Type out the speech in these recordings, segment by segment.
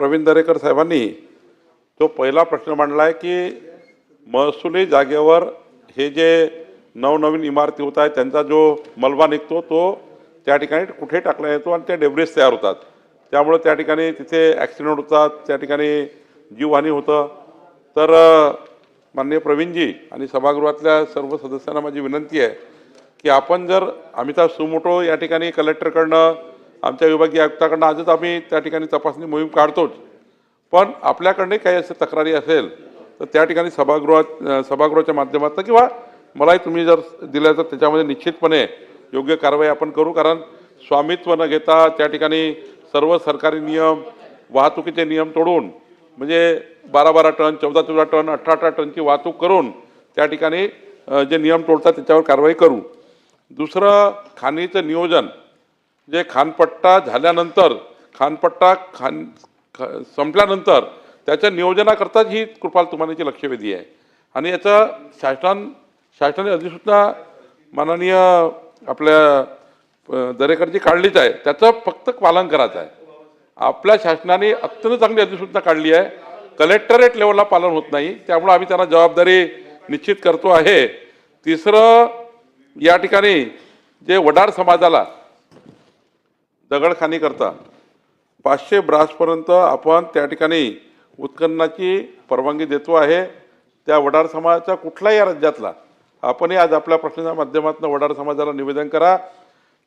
प्रवीण दरेकर साहेबांनी तो पहिला प्रश्न मांडला आहे की महसुली जागेवर हे जे नवनवीन इमारती होत आहेत त्यांचा जो मलबा निघतो तो त्या ठिकाणी कुठे टाकला येतो आणि ते डेब्रिज तयार होतात. त्यामुळे त्या ठिकाणी तिथे ॲक्सिडेंट होतात त्या ठिकाणी जीवहानी होतं. तर माननीय प्रवीणजी आणि सभागृहातल्या सर्व सदस्यांना माझी विनंती आहे की आपण जर अमिताभ सुमोटो या ठिकाणी कलेक्टरकडनं आमच्या विभागीय आयुक्ताकडनं आजच आम्ही त्या ठिकाणी तपासणी मोहीम काढतोच. पण आपल्याकडे काही असे तक्रारी असेल तर त्या ठिकाणी सभागृहात सभागृहाच्या माध्यमातून किंवा मलाही तुम्ही जर दिलं तर त्याच्यामध्ये निश्चितपणे योग्य कारवाई आपण करू. कारण स्वामित्व न घेता त्या ठिकाणी सर्व सरकारी नियम वाहतुकीचे नियम तोडून म्हणजे बारा बारा टन चौदा चौदा टन अठरा अठरा टनची वाहतूक करून त्या ठिकाणी जे नियम तोडतात त्याच्यावर कारवाई करू. दुसरं खाणीचं नियोजन. जे खानपट्टा झाल्यानंतर खानपट्टा खान ख संपल्यानंतर त्याच्या नियोजनाकरताच ही कृपाल तुमानेची लक्षवेधी आहे. आणि याचं शासन शासनाने अधिसूचना माननीय आपल्या दरेकरची काढलीच आहे. त्याचं फक्त पालन करायचं आहे. आपल्या शासनाने अत्यंत चांगली अधिसूचना काढली आहे. कलेक्टरेट लेवलला पालन होत नाही. त्यामुळे आम्ही त्यांना जबाबदारी निश्चित करतो आहे. तिसरं या ठिकाणी जे वडार समाजाला दगडखानी करता. पाचशे ब्रासपर्यंत आपण त्या ठिकाणी उत्खननाची परवानगी देतो आहे. त्या वडार समाजाच्या कुठलाही राज्यातला आपणही आज आपल्या प्रश्नाच्या माध्यमातून वडार समाजाला निवेदन करा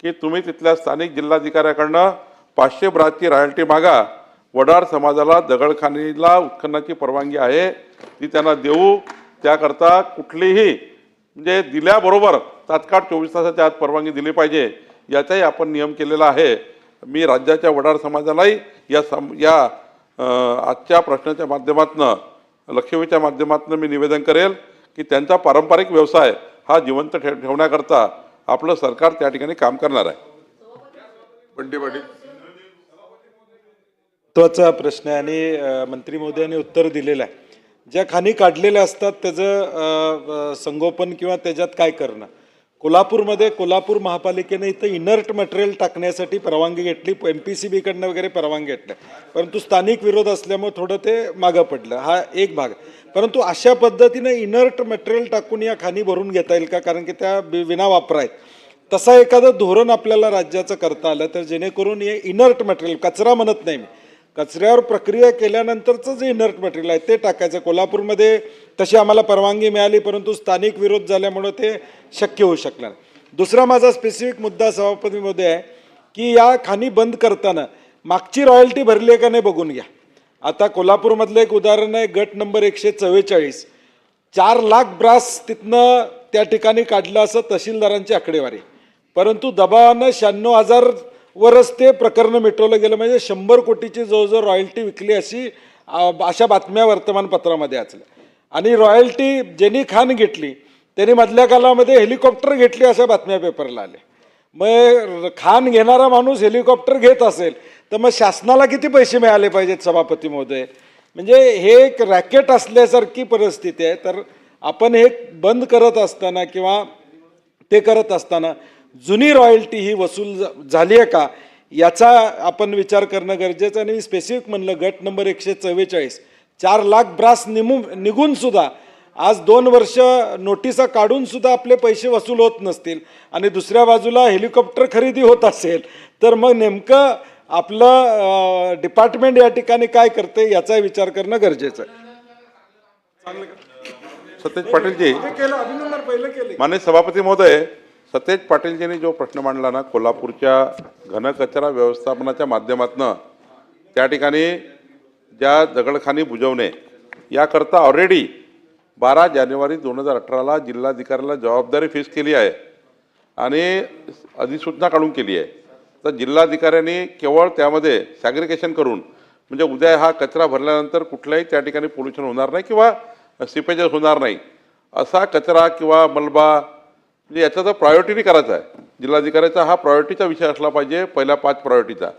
की तुम्ही तिथल्या स्थानिक जिल्हाधिकाऱ्याकडनं पाचशे ब्रासची रॉयल्टी मागा. वडार समाजाला दगडखानीला उत्खननाची परवानगी आहे. ती त्यांना देऊ. त्याकरता कुठलीही म्हणजे दिल्याबरोबर तात्काळ चोवीस तासाच्या आत परवानगी दिली पाहिजे. याचाही आपण नियम केलेला आहे. मी राज्याच्या वडार समाजालाही या सम या आजच्या प्रश्नाच्या माध्यमातून लक्षवेधीच्या माध्यमातून मी निवेदन करेल की त्यांचा पारंपरिक व्यवसाय हा जिवंत ठेव ठेवण्याकरता आपलं सरकार त्या ठिकाणी काम करणार आहे. बंटी पाटील. महत्त्वाचा प्रश्न आहे आणि मंत्री महोदयांनी उत्तर दिलेलं आहे. ज्या खाणी काढलेल्या असतात त्याचं संगोपन किंवा त्याच्यात काय करणं? कोल्हापूरमध्ये कोल्हापूर महापालिकेने इथं इनर्ट मटेरियल टाकण्यासाठी परवानगी घेतली एम पी सी बीकडनं वगैरे परवानगी घेतल्या परंतु स्थानिक विरोध असल्यामुळे थोडं ते मागं पडलं. हा एक भाग. परंतु अशा पद्धतीनं इनर्ट मटेरियल टाकून या खाणी भरून घेता येईल का? कारण की त्या विना वापर आहेत. तसा एखादं धोरण आपल्याला राज्याचं करता आलं तर जेणेकरून हे इनर्ट मटेरियल कचरा म्हणत नाही मी कचऱ्यावर प्रक्रिया केल्यानंतरचं जे इनर्ट मटेरियल आहे ते टाकायचं. कोल्हापूरमध्ये तशी आम्हाला परवानगी मिळाली परंतु स्थानिक विरोध झाल्यामुळं ते शक्य होऊ शकलं दुसरा माझा स्पेसिफिक मुद्दा सभापतीमध्ये आहे की या खाणी बंद करताना मागची रॉयल्टी भरली आहे का नाही बघून घ्या. आता कोल्हापूरमधलं एक उदाहरण आहे गट नंबर एकशे चव्वेचाळीस. चार लाख ब्रास तिथनं त्या ठिकाणी काढलं असं तहसीलदारांची आकडेवारी. परंतु दबावानं शहाण्णव हजार वरच ते प्रकरण मिटवलं गेलं म्हणजे शंभर कोटीची जवळजवळ रॉयल्टी विकली अशी अशा बातम्या वर्तमानपत्रामध्ये वाचल्या आणि रॉयल्टी जेनी खान घेतली त्यांनी मधल्या कालामध्ये हेलिकॉप्टर घेतली अशा बातम्या पेपरला आल्या. मग खान घेणारा माणूस हेलिकॉप्टर घेत असेल तर मग शासनाला किती पैसे मिळाले पाहिजेत सभापती महोदय? म्हणजे हे एक रॅकेट असल्यासारखी परिस्थिती आहे. तर आपण हे बंद करत असताना किंवा ते करत असताना जुनी रॉयल्टी ही वसूल झाली आहे का? याचा आपण विचार करणं गरजेचं आहे. आणि स्पेसिफिक म्हणलं गट नंबर एकशे चव्वेचाळीस. चार लाख ब्रास निमू निघून सुद्धा आज दोन वर्ष नोटिसा काढून सुद्धा आपले पैसे वसूल होत नसतील. आणि दुसऱ्या बाजूला हेलिकॉप्टर खरेदी होत असेल तर मग नेमकं आपलं डिपार्टमेंट या ठिकाणी काय करते याचा विचार करणं गरजेचं आहे. सतेज पाटीलजी केलं अभिनंदन पहिलं केलं. मान्य सभापती महोदय सतेज पाटीलजींनी जो प्रश्न मांडला ना कोल्हापूरच्या घनकचरा व्यवस्थापनाच्या माध्यमातून त्या ठिकाणी ज्या दगडखानी बुजवणे याकरता ऑलरेडी बारा जानेवारी दोन हजार अठराला जिल्हाधिकाऱ्याला जबाबदारी फिक्स केली आहे आणि अधिसूचना काढून केली आहे. तर जिल्हाधिकाऱ्यांनी केवळ त्यामध्ये सॅग्रिगेशन करून म्हणजे उद्या हा कचरा भरल्यानंतर कुठल्याही त्या ठिकाणी पोल्युशन होणार नाही किंवा सिपेजेस होणार नाही. असा कचरा किंवा मलबा म्हणजे याचा तर प्रायोरिटीने करायचा आहे. जिल्हाधिकाऱ्याचा हा प्रायोरिटीचा विषय असला पाहिजे पहिल्या पाच प्रायोरिटीचा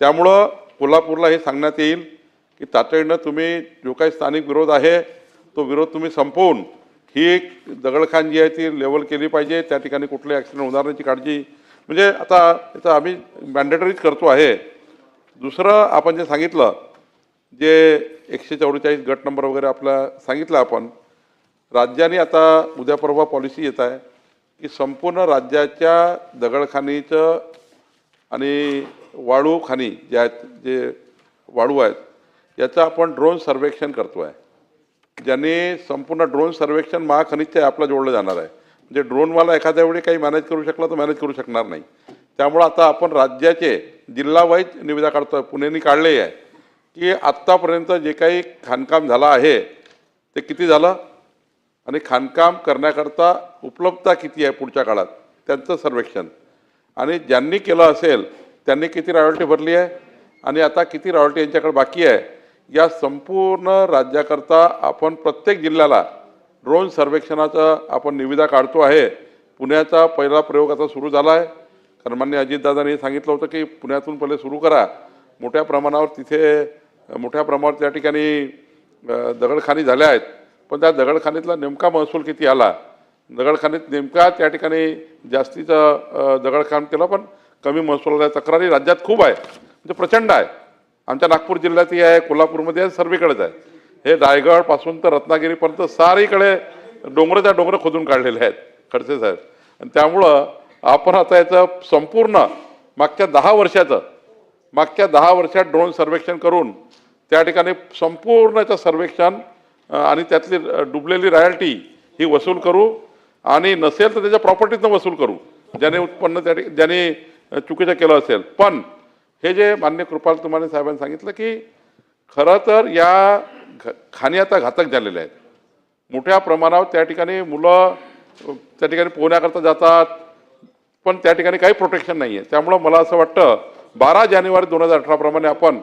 त्यामुळं कोल्हापूरला हे सांगण्यात येईल की तातडीनं तुम्ही जो काही स्थानिक विरोध आहे तो विरोध तुम्ही संपवून ही एक दगडखान जी आहे ती लेवल केली पाहिजे. त्या ठिकाणी कुठले ॲक्सिडेंट होणार नाहीची काळजी. म्हणजे आता याचं आम्ही मॅन्डेटरीच करतो आहे. दुसरं आपण जे सांगितलं जे एकशे चौवेचाळीस गट नंबर वगैरे आपला सांगितलं आपण राज्याने आता उद्या परवा पॉलिसी येत आहे. की संपूर्ण राज्याच्या दगडखानीचं आणि वाळू खाणी जे आहेत जे वाळू आहेत याचं आपण ड्रोन सर्वेक्षण करतो आहे ज्याने संपूर्ण ड्रोन सर्वेक्षण महाखनिजच्या ॲपला जोडलं जाणार आहे. म्हणजे ड्रोनवाला एखाद्या वेळी काही मॅनेज करू शकला तर मॅनेज करू शकणार नाही. त्यामुळं आता आपण राज्याचे जिल्हावाईज निविदा काढतो आहे पुणेनी काढले आहे की आत्तापर्यंत जे काही खाणकाम झालं आहे ते किती झालं? आणि खाणकाम करण्याकरता उपलब्धता किती आहे पुढच्या काळात त्यांचं सर्वेक्षण. आणि ज्यांनी केलं असेल त्यांनी किती रॉयल्टी भरली आहे? आणि आता किती रॉयल्टी यांच्याकडे बाकी आहे? या संपूर्ण राज्याकरता आपण प्रत्येक जिल्ह्याला ड्रोन सर्वेक्षणाचा आपण निविदा काढतो आहे. पुण्याचा पहिला प्रयोग आता सुरू झाला आहे कारण मान्य अजितदादांनी सांगितलं होतं की पुण्यातून पहिले सुरू करा. मोठ्या प्रमाणावर तिथे मोठ्या प्रमाणावर त्या ठिकाणी दगडखानी झाल्या आहेत. पण त्या दगडखानीतला नेमका महसूल किती आला? दगडखानीत नेमका त्या ठिकाणी जास्तीचं दगडखाण केलं पण कमी महसूल आला तक्रारी राज्यात खूप आहे. म्हणजे प्रचंड आहे. आमच्या नागपूर जिल्ह्यातही आहे कोल्हापूरमध्ये आहे सर्वीकडेच आहे. हे रायगडपासून तर रत्नागिरीपर्यंत सारीकडे डोंगराच्या डोंगरं खोदून काढलेले आहेत खडसे साहेब. आणि त्यामुळं आपण आता याचं संपूर्ण मागच्या दहा वर्षाचं मागच्या दहा वर्षात ड्रोन सर्वेक्षण करून त्या ठिकाणी संपूर्ण याचं सर्वेक्षण आणि त्यातली डुबलेली रॉयल्टी ही वसूल करू आणि नसेल तर त्याच्या प्रॉपर्टीतनं वसूल करू. ज्याने उत्पन्न त्या ठिक- ज्याने चुकीचं केलं असेल. पण हे जे मान्य कृपाल तुमाने साहेबांनी सांगितलं की खरं तर या घ खाणी आता घातक झालेल्या आहेत. मोठ्या प्रमाणावर त्या ठिकाणी मुलं त्या ठिकाणी पोहण्याकरता जातात पण त्या ठिकाणी काही प्रोटेक्शन नाही आहे त्यामुळं मला असं वाटतं बारा जानेवारी दोन हजार अठराप्रमाणे आपण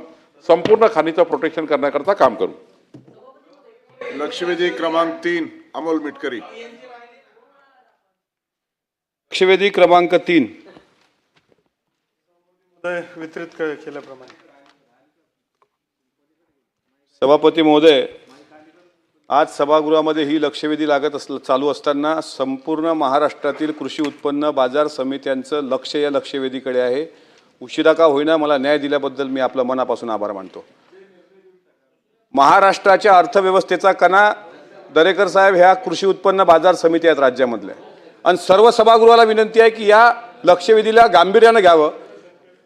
संपूर्ण खाणीचं प्रोटेक्शन करण्याकरता काम करू. लक्षवेधी क्रमांक तीन अमोल मिटकरी. लक्षवेधी क्रमांक तीन. वितरित केल्याप्रमाणे. सभापती महोदय आज सभागृहामध्ये ही लक्षवेधी लागत अस चालू असताना संपूर्ण महाराष्ट्रातील कृषी उत्पन्न बाजार समित्यांचं लक्ष या लक्षवेधीकडे आहे. उशिरा का होईना मला न्याय दिल्याबद्दल मी आपलं मनापासून आभार मानतो. महाराष्ट्राच्या अर्थव्यवस्थेचा कणा दरेकर साहेब ह्या कृषी उत्पन्न बाजार समिती आहेत राज्यामधल्या. आणि सर्व सभागृहाला विनंती आहे की या लक्षवेधीला गांभीर्यानं घ्यावं.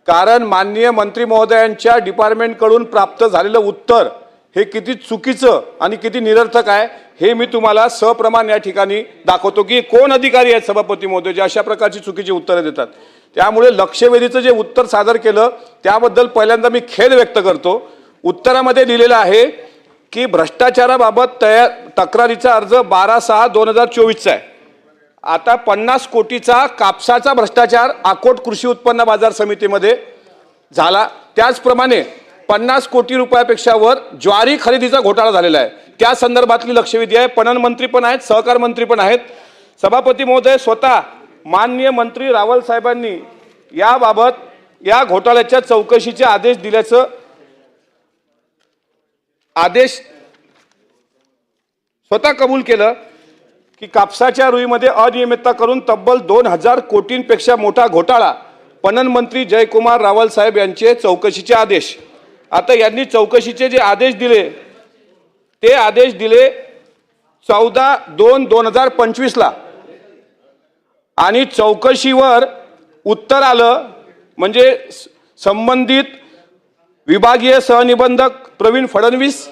कारण माननीय मंत्री महोदयांच्या डिपार्टमेंटकडून प्राप्त झालेलं उत्तर हे किती चुकीचं आणि किती निरर्थक आहे हे मी तुम्हाला सप्रमाण या ठिकाणी दाखवतो की कोण अधिकारी आहेत सभापती महोदय जे अशा प्रकारची चुकीची उत्तरं देतात. त्यामुळे लक्षवेधीचं जे उत्तर सादर केलं त्याबद्दल पहिल्यांदा मी खेद व्यक्त करतो. उत्तरामध्ये लिहिलेलं आहे की भ्रष्टाचाराबाबत तयार तक्रारीचा अर्ज बारा सहा दोन हजार चोवीसचा आहे. आता पन्नास कोटीचा कापसाचा भ्रष्टाचार आकोट कृषी उत्पन्न बाजार समितीमध्ये झाला. त्याचप्रमाणे पन्नास कोटी रुपयापेक्षा वर ज्वारी खरेदीचा घोटाळा झालेला आहे. त्या संदर्भातली लक्षवेधी आहे. पणन मंत्री पण आहेत सहकार मंत्री पण आहेत. सभापती महोदय स्वतः माननीय मंत्री रावल साहेबांनी याबाबत या घोटाळ्याच्या चौकशीचे आदेश दिल्याचं आदेश स्वतः कबूल केलं की कापसाच्या रुईमध्ये अनियमितता करून तब्बल दोन हजार कोटींपेक्षा मोठा घोटाळा पणन मंत्री जयकुमार रावल साहेब यांचे चौकशीचे आदेश. आता यांनी चौकशीचे जे आदेश दिले ते आदेश दिले चौदा दोन दोन हजार पंचवीसला. आणि चौकशीवर उत्तर आलं म्हणजे स- संबंधित विभागीय सहनिबंधक प्रवीण फडणवीस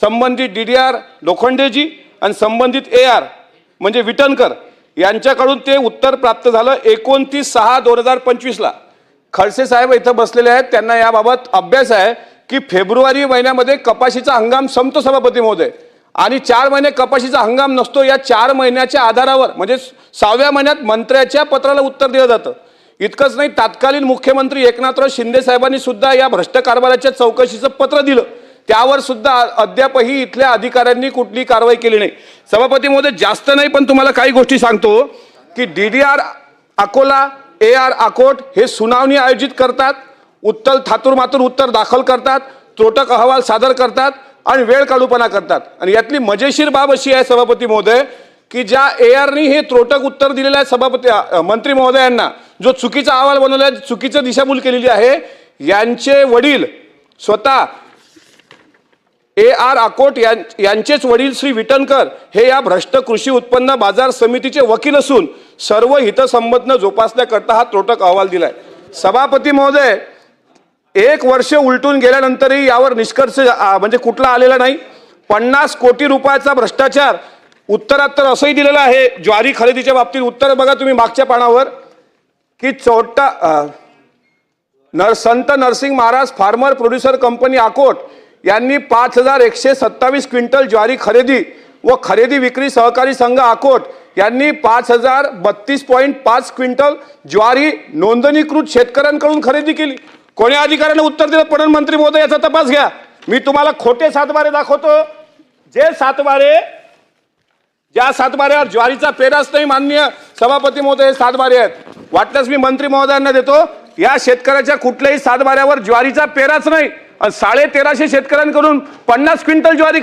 संबंधित डी डी आर लोखंडेजी आणि संबंधित ए आर म्हणजे विटणकर यांच्याकडून ते उत्तर प्राप्त झालं एकोणतीस सहा दोन हजार पंचवीसला. खडसे साहेब इथं बसलेले आहेत. त्यांना याबाबत अभ्यास आहे की फेब्रुवारी महिन्यामध्ये कपाशीचा हंगाम संपतो सभापती महोदय. आणि चार महिने कपाशीचा हंगाम नसतो या चार महिन्याच्या आधारावर म्हणजे सहाव्या महिन्यात मंत्र्याच्या पत्राला उत्तर दिलं जातं. इतकंच नाही तत्कालीन मुख्यमंत्री एकनाथराव शिंदे साहेबांनी सुद्धा या भ्रष्ट कारभाराच्या चौकशीचं पत्र दिलं. त्यावर सुद्धा अद्यापही इथल्या अधिकाऱ्यांनी कुठली कारवाई केली नाही. सभापती महोदय जास्त नाही पण तुम्हाला काही गोष्टी सांगतो. की D D R Akola A R Akot हे सुनावणी आयोजित करतात. उत्तर थातूर मातूर उत्तर दाखल करतात. त्रोटक अहवाल सादर करतात. आणि वेळ काढूपणा करतात. आणि यातली मजेशीर बाब अशी आहे सभापती महोदय की ज्या ए आरनी हे त्रोटक उत्तर दिलेलं आहे सभापती मंत्री महोदयांना जो चुकीचा अहवाल बनवला आहे चुकीचं दिशाभूल केलेली आहे यांचे वडील स्वतः ए आर आकोट यां- यांचेच वडील श्री विटणकर हे या भ्रष्ट कृषी उत्पन्न बाजार समितीचे वकील असून सर्व हितसंबंध जोपासण्याकरता हा त्रोटक अहवाल दिलाय. सभापती महोदय एक वर्ष उलटून गेल्यानंतरही यावर निष्कर्ष म्हणजे कुठला आलेला नाही. पन्नास कोटी रुपयाचा भ्रष्टाचार उत्तरात तर असंही दिलेलं आहे ज्वारी खरेदीच्या बाबतीत उत्तर बघा तुम्ही मागच्या पानावर की चोट्टा नर संत Narsing Maharaj farmer producer company Akot यांनी पाच हजार एकशे सत्तावीस क्विंटल ज्वारी खरेदी व खरेदी विक्री सहकारी संघ आकोट यांनी पाच हजार बत्तीस पॉईंट पाच क्विंटल ज्वारी नोंदणीकृत शेतकऱ्यांकडून खरेदी केली. कोण्या अधिकाऱ्याने उत्तर दिलं? पणन मंत्री महोदय याचा तपास घ्या. मी तुम्हाला खोटे सातबारे दाखवतो. जे सातबारे ज्या सातबाऱ्यावर ज्वारीचा पेराच नाही मान्य सभापती महोदय हे सातबारे आहेत. वाटल्यास मी मंत्री महोदयांना देतो या शेतकऱ्याच्या कुठल्याही सातबाऱ्यावर ज्वारीचा पेराच नाही. आणि साडे तेराशे शेतकऱ्यांकडून पन्नास क्विंटल ज्वारी